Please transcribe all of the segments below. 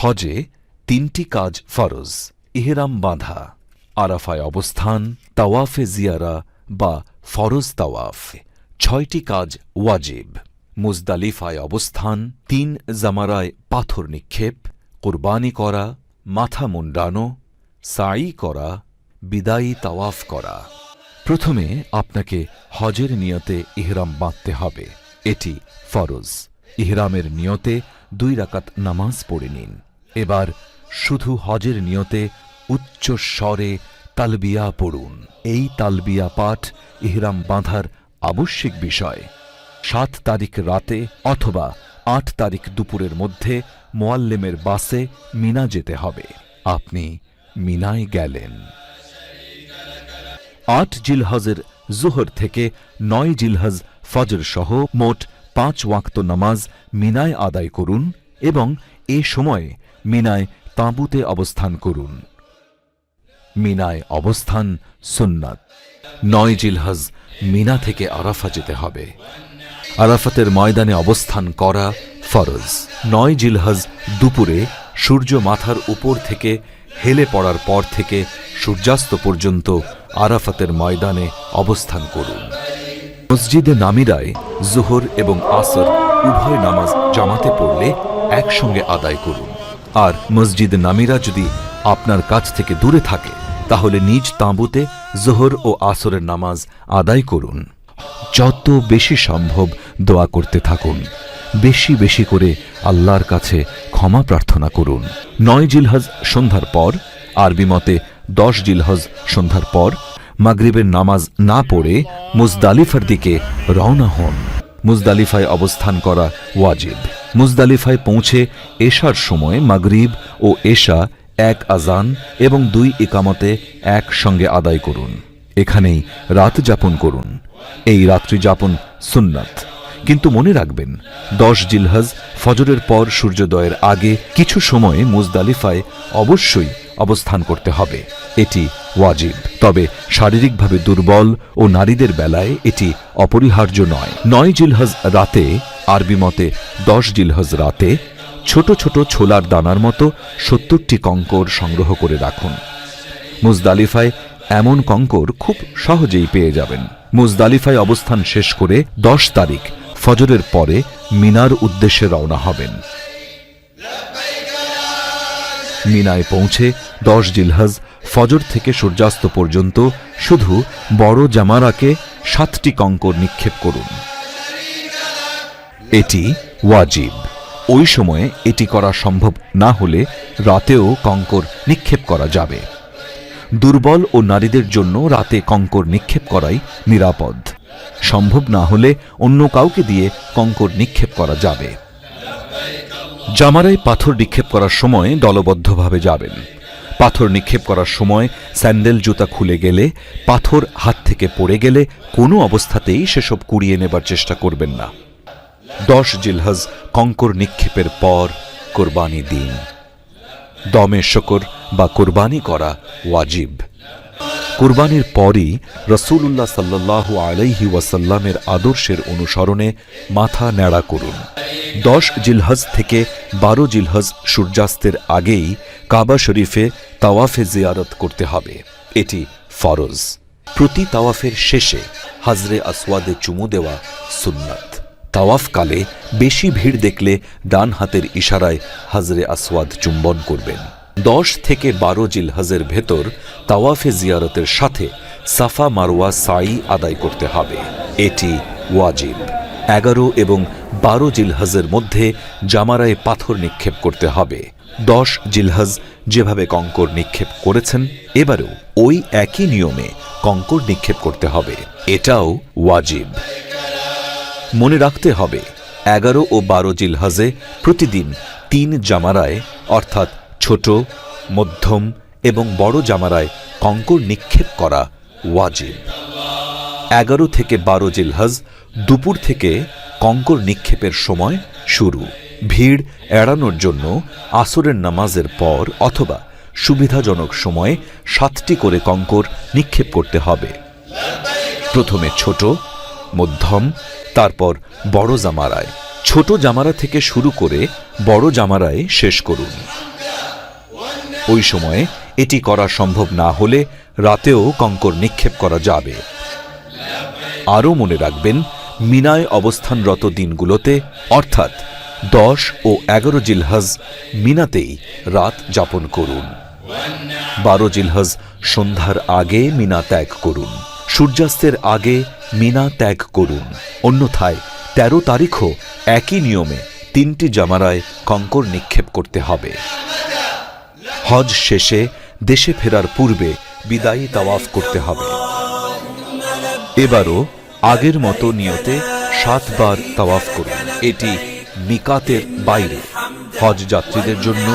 হজে তিনটি কাজ ফরজ, ইহরাম বাঁধা, আরাফায় অবস্থান, তাওয়াফে জিয়ারা বা ফরজ তাওয়াফ। ছয়টি কাজ ওয়াজিব, মুজদালিফায় অবস্থান, তিন জামারায় পাথর নিক্ষেপ, কোরবানি করা, মাথা মুন্ডানো সাই করা, বিদায়ী তাওয়াফ করা। প্রথমে আপনাকে হজের নিয়তে ইহরাম বাঁধতে হবে। এটি ফরজ। ইহরামের নিয়তে দুই রাকাত নামাজ পড়ে নিন। এবার শুধু হজের নিয়তে উচ্চ স্বরে তালবিয়া পড়ুন। এই তালবিয়া পাঠ ইহরাম বাঁধার আবশ্যিক বিষয়। সাত তারিখ রাতে অথবা আট তারিখ দুপুরের মধ্যে মোয়াল্লেমের বাসে মিনা যেতে হবে। আপনি মিনায় গেলেন। আট জিলহজের জুহর থেকে নয় জিলহজ ফজর সহ মোট পাঁচ ওয়াক্ত নামাজ মিনায় আদায় করুন এবং এ সময়ে মিনায় তাঁবুতে অবস্থান করুন। মিনায় অবস্থান সুন্নাত। নয় জিলহজ মিনা থেকে আরাফা যেতে হবে। আরাফাতের ময়দানে অবস্থান করা ফরজ। নয় জিলহজ দুপুরে সূর্য মাথার উপর থেকে হেলে পড়ার পর থেকে সূর্যাস্ত পর্যন্ত আরাফাতের ময়দানে অবস্থান করুন। মসজিদে নামিরায় জোহর এবং আসর উভয় নামাজ জামাতে পড়লে একসঙ্গে আদায় করুন। আর মসজিদ নামিরা যদি আপনার কাছ থেকে দূরে থাকে, তাহলে নিজ তাঁবুতে জোহর ও আসরের নামাজ আদায় করুন। যত বেশি সম্ভব দোয়া করতে থাকুন। বেশি বেশি করে আল্লাহর কাছে ক্ষমা প্রার্থনা করুন। নয় জিলহজ সন্ধ্যার পর, আরবি মতে দশ জিলহজ সন্ধ্যার পর, মাগরিবের নামাজ না পড়ে মুজদালিফার দিকে রওনা হন। মুজদালিফায় অবস্থান করা ওয়াজিব। মুজদালিফায় পৌঁছে এশার সময় মাগরিব ও এশা এক আজান এবং দুই একামতে এক সঙ্গে আদায় করুন। এখানেই রাত যাপন করুন। এই রাত্রি যাপন সুন্নাত। কিন্তু মনে রাখবেন, দশ জিলহজ ফজরের পর সূর্যোদয়ের আগে কিছু সময় মুজদালিফায় অবশ্যই অবস্থান করতে হবে। এটি ওয়াজিব। তবে শারীরিকভাবে দুর্বল ও নারীদের বেলায় এটি অপরিহার্য নয়। নয় জিলহজ রাতে, আরবি মতে দশ জিলহজ রাতে, ছোট ছোট ছোলার দানার মতো সত্তরটি কঙ্কর সংগ্রহ করে রাখুন। মুজদালিফায় এমন কঙ্কর খুব সহজেই পেয়ে যাবেন। মুজদালিফায় অবস্থান শেষ করে দশ তারিখ ফজরের পরে মিনার উদ্দেশ্যে রওনা হবেন। মিনায় পৌঁছে দশ জিলহজ ফজর থেকে সূর্যাস্ত পর্যন্ত শুধু বড় জামারাকে সাতটি কঙ্কর নিক্ষেপ করুন। এটি ওয়াজিব। ওই সময়ে এটি করা সম্ভব না হলে রাতেও কঙ্কর নিক্ষেপ করা যাবে। দুর্বল ও নারীদের জন্য রাতে কঙ্কর নিক্ষেপ করাই নিরাপদ। সম্ভব না হলে অন্য কাউকে দিয়ে কঙ্কর নিক্ষেপ করা যাবে। জামারায় পাথর নিক্ষেপ করার সময় দলবদ্ধভাবে যাবেন। পাথর নিক্ষেপ করার সময় স্যান্ডেল জুতা খুলে গেলে, পাথর হাত থেকে পড়ে গেলে কোনো অবস্থাতেই সেসব কুড়িয়ে নেবার চেষ্টা করবেন না। দশ জিলহজ কঙ্কর নিক্ষেপের পর কোরবানি দিন। দমে শকর বা কোরবানি করা ওয়াজিব। কোরবানির পরই রসুল্লাহ সাল্লাহ আলাইহি ওয়াসাল্লামের আদর্শের অনুসরণে মাথা ন্যাড়া করুন। দশ জিলহজ থেকে বারো জিলহজ সূর্যাস্তের আগেই কাবা শরীফে তাওয়াফে জিয়ারত করতে হবে। এটি ফরজ। প্রতি তাওয়াফের শেষে হাজরে আসওয়াদে চুমু দেওয়া সুন্নাত। তাওয়াফকালে বেশি ভিড় দেখলে ডান হাতের ইশারায় হাজরে আসওয়াদ চুম্বন করবেন। দশ থেকে বারো জিলহজের ভেতর তাওয়াফে জিয়ারতের সাথে সাফা মারওয়া সাই আদায় করতে হবে। এটি ওয়াজিব। এগারো এবং বারো জিলহজের মধ্যে জামারায় পাথর নিক্ষেপ করতে হবে। দশ জিলহজ যেভাবে কঙ্কর নিক্ষেপ করেছেন, এবারেও ওই একই নিয়মে কঙ্কর নিক্ষেপ করতে হবে। এটাও ওয়াজিব। মনে রাখতে হবে, এগারো ও বারো জিলহাজে প্রতিদিন তিন জামারায়, অর্থাৎ ছোট, মধ্যম এবং বড় জামারায় কঙ্কর নিক্ষেপ করা ওয়াজিব। এগারো থেকে বারো জিলহাজ দুপুর থেকে কঙ্কর নিক্ষেপের সময় শুরু। ভিড় এড়ানোর জন্য আসরের নামাজের পর অথবা সুবিধাজনক সময়ে সাতটি করে কঙ্কর নিক্ষেপ করতে হবে। প্রথমে ছোট, মধ্যম, তারপর বড় জামারায়। ছোট জামারা থেকে শুরু করে বড় জামারায় শেষ করুন। ওই সময়ে এটি করা সম্ভব না হলে রাতেও কঙ্কর নিক্ষেপ করা যাবে। আরও মনে রাখবেন, মিনায় অবস্থানরত দিনগুলোতে, অর্থাৎ দশ ও এগারো জিলহজ মিনাতেই রাত যাপন করুন। বারো জিলহজ সন্ধ্যার আগে মিনা ত্যাগ করুন। সূর্যাস্তের আগে মিনা ত্যাগ করুন। অন্যথায় তেরো তারিখও একই নিয়মে তিনটি জামারায় কঙ্কর নিক্ষেপ করতে হবে। হজ শেষে দেশে ফেরার পূর্বে বিদায়ী তাওয়াফ করতে হবে। এবারও আগের মতো নিয়তে সাতবার তাওয়াফ করুন। এটি মিকাতের বাইরে হজ যাত্রীদের জন্য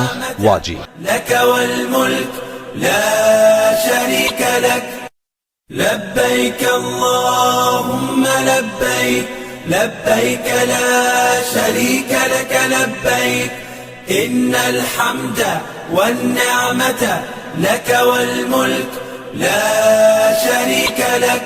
ওয়াজিব لك والملك لا شريك لك لبيك اللهم لبيك لبيك لا شريك لك لبيك إن الحمد والنعمة لك والملك لا شريك لك